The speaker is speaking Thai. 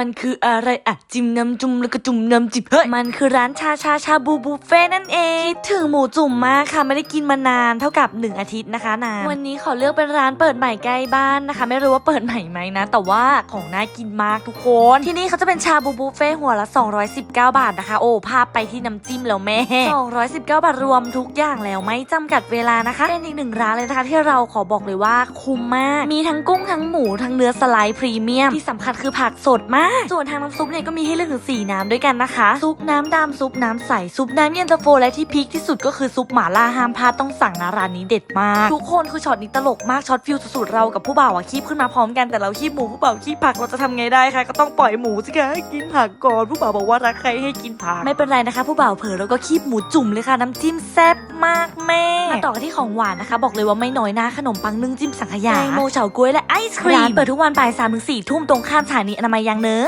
มันคืออะไรอะจิ้มน้ำจุ่มแล้วก็จุ่มน้ำจิบเฮ้ยมันคือร้านชาชาชาบูบุฟเฟ่นั่นเองคิดถึงหมูจุ่มมากค่ะไม่ได้กินมานานเท่ากับหนึ่งอาทิตย์นะคะนานวันนี้ขอเลือกเป็นร้านเปิดใหม่ใกล้บ้านนะคะ ไม่รู้ว่าเปิดใหม่ไหมนะ แต่ว่าของน่ากินมากทุกคน ที่นี่เขาจะเป็นชาบูบุฟเฟ่หัวละ 219 บาทนะคะ โอ้ภาพไปที่น้ำจิ้มแล้วแม่ 219 บาทรวมทุกอย่างแล้วไม่จำกัดเวลานะคะเป็นอีกหนึ่งร้านเลยนะคะ ที่เราขอบอกเลยว่าคุ้มมาก มีทั้งกุ้งทั้งหมูทั้งเนื้อสไลด์พรีเมียมที่สำคัญคือผักสดมากส่วนทางน้ำซุปเนี่ยก็มีให้เลือกถึง4น้ำด้วยกันนะคะ ซุปน้ำดำซุปน้ำใส ซุปน้ำเย็นตาโฟ และที่พีคที่สุดก็คือซุปหม่าล่าห้ามพลาดต้องสั่งนะร้านนี้เด็ดมาก ทุกคนคือช็อตนี้ตลกมากช็อตฟิลสุดๆเรากับผู้บ่าวอะคีบขึ้นมาพร้อมกันแต่เราคีบหมูผู้บ่าวคีบผักเราจะทำไงได้คะก็ต้องปล่อยหมูสิคะให้กินผักก่อนผู้บ่าวบอกว่ารักใครให้กินผักไม่เป็นไรนะคะ ผู้บ่าวเผลอแล้วก็คีบหมูจุ่มเลยค่ะน้ำจิ้มแซ่บ มากแม่ มาต่อกันที่ของหวานนะคะ บอกเลยว่าไม่น้อยหน้าขนมปังนึ่งจิ้มสังขยาแตงโมเฉาก๊วยและไอศครีมร้านเปิดทุกวันบ่ายสามถึงสี่ทุ่มตรงข้ามสถานีอนามัยยางเนื้อ